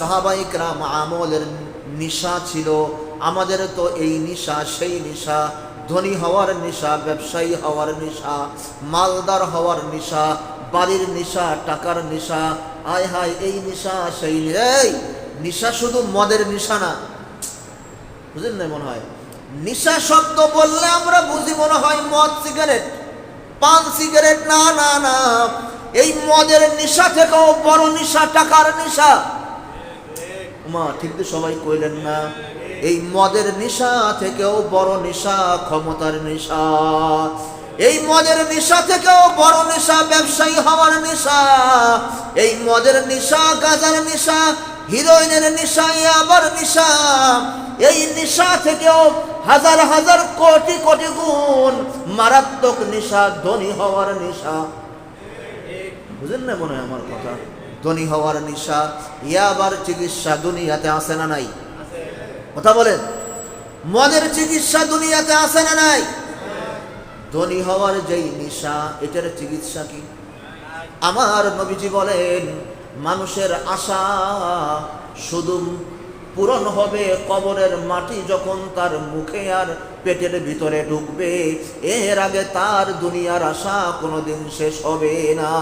সাহাবাইকরাম আমলের নিশা ছিল। আমাদের তো এই নিশা, সেই নিশা, ধনী হওয়ার নিশা, ব্যবসায়ী হওয়ার নিশা, মালদার হওয়ার নিশা, বাড়ির নিশা, টাকার নিশা আয় হায়, এই নিশা, সেই এই নিশা শুধু মদের নিশা না। বুঝলেন না মনে হয়? নিশা শব্দ বললে আমরা বুঝি মনে হয় মদ, সিগারেট। পান, সিগারেট, না না না। এই মদের নিশা থেকেও বড় নিশা, টাকার নিশা। মা, ঠিক সবাই কইলেন না, এই মদের নিশা থেকেও বড় নিশা, ক্ষমতার নিশা। এই মদের নিশা থেকেও বড় নিশা, ব্যবসায়ী হওয়ার নিশা। এই মদের নিশা, গাজার নিশা, হিরোইনের নিশা আবার নিশা। এই নিশা থেকেও হাজার হাজার কোটি কোটি গুণ মারাত্মক নিশা, ধনী হওয়ার নিশা। বুঝেন না মনে হয় আমার কথা? ধনী হওয়ার নিশা ইয়াবার চিকিৎসা দুনিয়াতে আসে না নাই? কথা বলেন। মদের চিকিৎসা দুনিয়াতে আসে না নাই? ধনী হওয়ার যেই নিশা, এটার চিকিৎসা কি? আমার নবীজি বলেন, মানুষের আশা শুধু পূরণ হবে কবরের মাটি যখন তার মুখে আর পেটের ভিতরে ঢুকবে। এর আগে তার দুনিয়ার আশা কোনোদিন শেষ হবে না।